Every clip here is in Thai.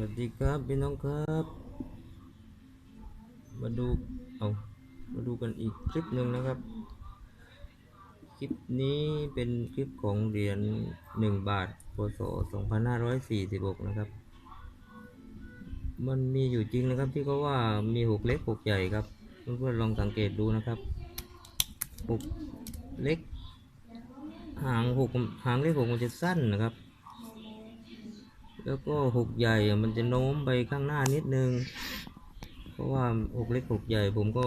วัสดีครับพี่น้องครับ มาดูเอามาดูกันอีกคลิปหนึ่งนะครับ คลิปนี้เป็นคลิปของเหรียญหนึ่งบาทพศ2546 นะครับ มันมีอยู่จริงนะครับที่เขาว่ามีหกเล็กหกใหญ่ครับเพื่อนๆลองสังเกตดูนะครับหกเล็กหางหกหางเลขหกมันจะสั้นนะครับ แล้วก็หกใหญ่มันจะโน้มไปข้างหน้านิดนึง เพราะว่าหกเล็กหกใหญ่ผมก็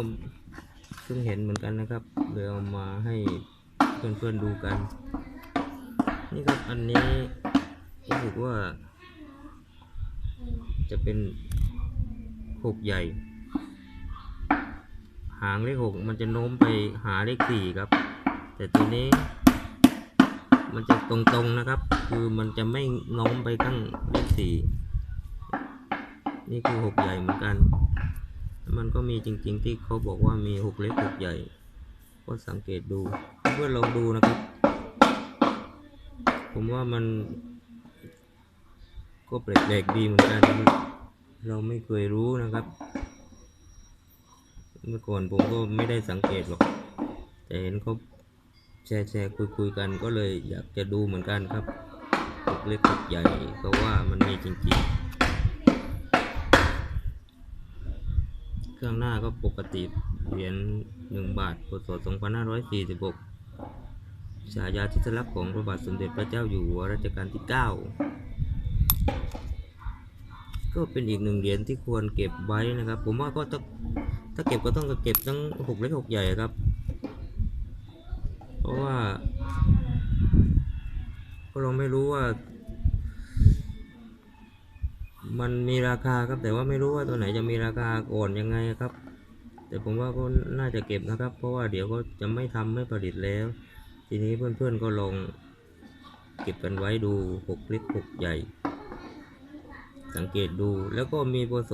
เพิ่งเห็นเหมือนกันนะครับเลยเอามาให้เพื่อนๆดูกัน นี่ครับอันนี้รู้สึกว่า จะเป็นหกใหญ่ หางเลขหกมันจะโน้มไปหาเลขสี่ครับ แต่ตัวนี้ มันจะตรงๆนะครับ คือมันจะไม่โน้มไปข้างเลขสี่นี่คือหกใหญ่เหมือนกัน มันก็มีจริง ๆ ที่เขาบอกว่ามีหกเล็กหกใหญ่ ก็สังเกตดูเพื่อนลองดูนะครับ ผมว่ามัน ก็แปลกๆดีเหมือนกัน เราไม่เคยรู้นะครับ เมื่อก่อนผมก็ไม่ได้สังเกตหรอก แต่เห็นเขา แชร์แชร์คุยคุยกันก็เลยอยากจะดูเหมือนกันครับหกเล็กหกใหญ่เขาว่ามันมีจริงๆ เครื่องหน้าก็ปกติเหรียญหนึ่งบาทพศ2546 ฉายาทิศลักษณ์ของพระบาทสมเด็จพระเจ้าอยู่หัวรัชกาลที่ 9 ก็เป็นอีกหนึ่งเหรียญที่ควรเก็บไว้นะครับ ผมว่าก็ต้องถ้าเก็บก็ต้องเก็บทั้งหกเล็กหกใหญ่ครับ เพราะว่าก็เราไม่รู้ว่า มันมีราคาครับ แต่ว่าไม่รู้ว่าตัวไหนจะมีราคาก่อนยังไงครับ แต่ผมว่าก็น่าจะเก็บนะครับ เพราะว่าเดี๋ยวก็จะไม่ทำไม่ผลิตแล้ว ทีนี้เพื่อนๆก็ลองเก็บกันไว้ดูหกเล็กหกใหญ่ สังเกตดูแล้วก็มีปศ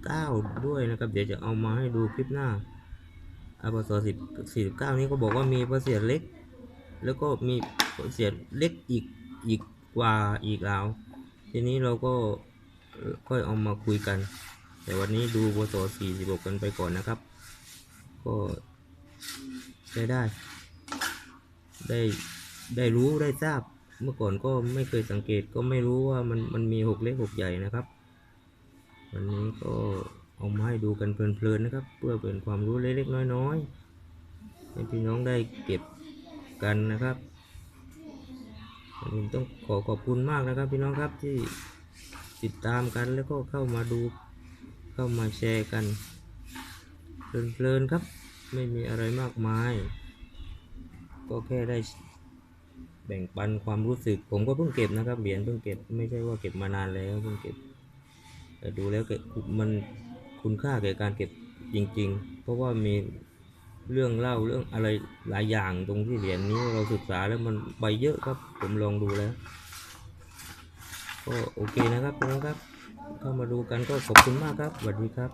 49 ด้วยนะครับ เดี๋ยวจะเอามาให้ดูคลิปหน้า อาปศ10 49นี้ก็บอกว่ามีประเสียเล็ก แล้วก็มีประเสียเล็กอีกอีกกว่าอีกแล้ว ทีนี้เราก็ค่อยเอามาคุยกัน แต่วันนี้ดูปศ46กันไปก่อนนะครับ ก็ใช้ได้ ได้ได้รู้ได้ทราบเมื่อก่อนก็ไม่เคยสังเกตก็ไม่รู้ว่ามันมันมีหกเล็กหกใหญ่นะครับ วันนี้ก็ เอามาให้ดูกันเพลินๆนะครับ เพื่อเป็นความรู้เล็กๆน้อยๆให้พี่น้องได้เก็บกันนะครับวันนี้ต้องขอขอบคุณมากนะครับ พี่น้องครับที่ติดตามกันแล้วก็เข้ามาดูเข้ามาแชร์กันเพลินๆครับ ไม่มีอะไรมากมาย ก็แค่ได้แบ่งปันความรู้สึก ผมก็เพิ่งเก็บนะครับเหรียญเพิ่งเก็บไม่ใช่ว่าเก็บมานานแล้วเพิ่งเก็บแต่ดูแล้วเก็บมัน คุณค่าแก่การเก็บจริง ๆ เพราะว่ามีเรื่องเล่าเรื่องอะไรหลายอย่างตรงที่เหรียญนี้เราศึกษาแล้วมันใบเยอะครับ ผมลองดูแล้ว ก็โอเคนะครับพี่น้องครับ เข้ามาดูกันก็ขอบคุณมากครับสวัสดีครับ